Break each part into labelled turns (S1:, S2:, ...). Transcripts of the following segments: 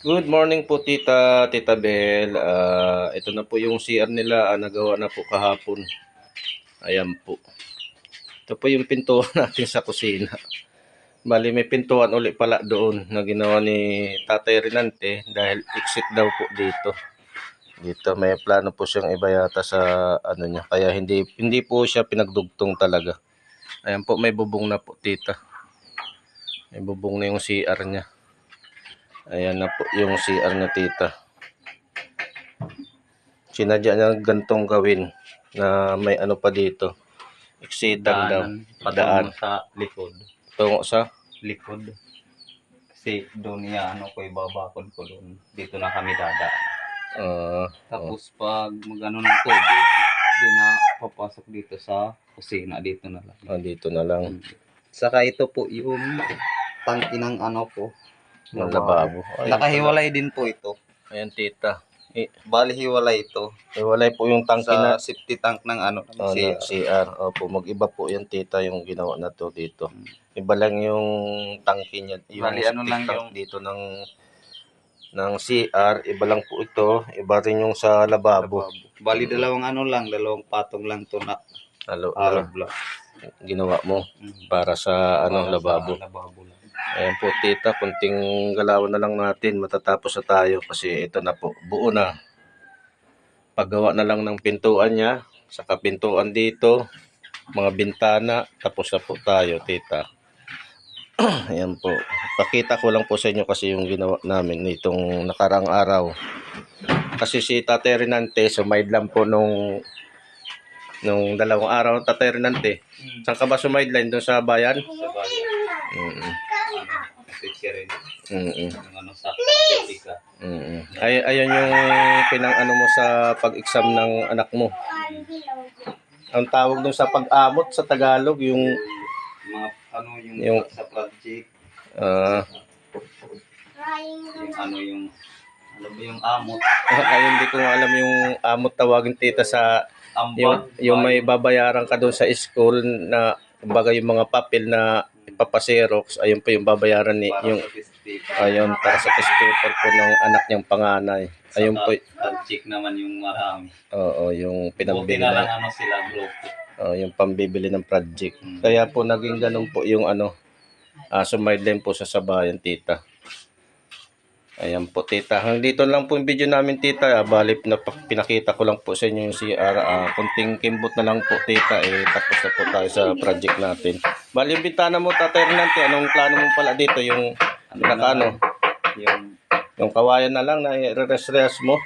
S1: Good morning po tita, tita Bel. Ah, ito na po yung CR nila, ah, nagawa na po kahapon. Ayan po. Ito po yung pintuan natin sa kusina. Bali may pintuan uli pala doon na ginawa ni Tatay Renante dahil exit daw po dito. Dito may plano po siyang iba yata sa ano niya kaya hindi hindi po siya pinagdugtong talaga. Ayan po may bubong na po tita. May bubong na yung CR niya. Ayan na po yung CR na tita. Sinadya niya gantong gawin na may ano pa dito. Exitan daw.
S2: Padaan sa likod.
S1: Tungo sa
S2: Likod. Kasi doon niya, ano ko, ibabakod ko doon. Dito na kami dadaan.
S1: ah,
S2: Tapos pag magano ng tubig, di na papasok dito sa kusina. Dito na lang.
S1: ah, dito na lang.
S2: Saka ito po yung tangki ng ano po.
S1: Ng lababo. Ayun
S2: Nakahiwalay din po ito.
S1: Ayan tita. I-
S2: Bali hiwalay ito.
S1: Iwalay po yung tangki na
S2: Sa septic tank ng ano.
S1: oh,
S2: si,
S1: ng CR. Opo, mag-iba po yan tita yung ginawa na to dito. Iba lang yung tangki niya. Yung
S2: Bali, ano lang
S1: tank
S2: yung-
S1: dito ng ng CR, iba lang po ito. Iba rin yung sa lababo.
S2: Bali dalawang ano lang, dalawang patong lang to na
S1: Halo,
S2: hollow
S1: halo,
S2: block.
S1: ginawa mo
S2: Mm.
S1: para sa ano
S2: sa
S1: lababo.
S2: lababo lang.
S1: Ayan po tita, kunting galawan na lang natin, matatapos na tayo kasi ito na po, buo na. Paggawa na lang ng pintuan niya, saka pintuan dito, mga bintana, tapos na po tayo tita. Ayan po. Pakita ko lang po sa inyo kasi yung ginawa namin nitong nakarang araw. Kasi si Tate Renante, sumaid lang po nung nung dalawang araw ng Tate Renante. Saan ka ba sumaidline? Doon sa bayan?
S2: Sa bayan.
S1: Mm-mm. Mm-mm.
S2: Yung ano sa Pacifica.
S1: Mm. Ay, ayan yung pinang ano mo sa pag-exam ng anak mo. Ang tawag dun sa pag-amot sa Tagalog, yung
S2: Mga ano yung,
S1: Yung-
S2: sa project,
S1: ah
S2: yung ano yung ano ba yung amot,
S1: ay, hindi ko alam yung amot tawagin tita sa
S2: ambag,
S1: yung may babayaran ka doon sa school na kumbaga yung mga papel na ipapaserox, ayun po yung babayaran ni
S2: para
S1: yung ayun para sa test paper po ng anak niyang panganay. Ayun po,
S2: project naman yung marami.
S1: oo, yung
S2: Buti
S1: pinambili
S2: na
S1: ng
S2: lang ano sila group.
S1: Oh, yung pambibili ng project.
S2: Mm.
S1: Kaya po naging ganun po yung ano, uh, sumaidline po sa sabayan, tita. Ayan po, tita. Dito lang po yung video namin, tita. Ah, bali, na, pinakita ko lang po sa inyo yung CR. Ah, kunting kimbot na lang po, tita. Eh, tapos na po tayo sa project natin. Bali, yung bintana mo, tatay Renante, anong plano mo pala dito? Yung,
S2: Ano
S1: naka, ano,
S2: Yung
S1: yung kawayan na lang na i-res-res mo?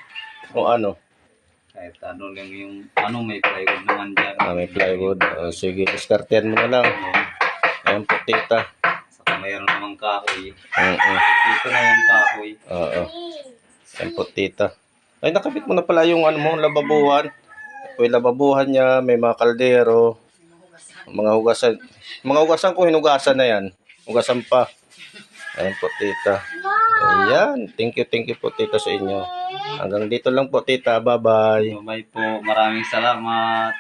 S1: O ano?
S2: kahit ano lang yung ano may plywood naman dyan.
S1: Ah, may plywood. Ah, sige, diskartehan mo na lang. Ayan po, tita.
S2: Mayroon namang kahoy.
S1: Oo.
S2: Dito na yung kahoy.
S1: Oo. Yan po, tita. Ay, nakabit mo na pala yung ano mo, lababuhan. May lababuhan niya, may mga kaldero, mga hugasan. Mga hugasan ko, hinugasan na yan. Hugasan pa. Ayan po, tita. Ayan. Thank you, thank you po, tita, sa inyo. Hanggang dito lang po, tita. Bye-bye.
S2: Bye po. Maraming salamat.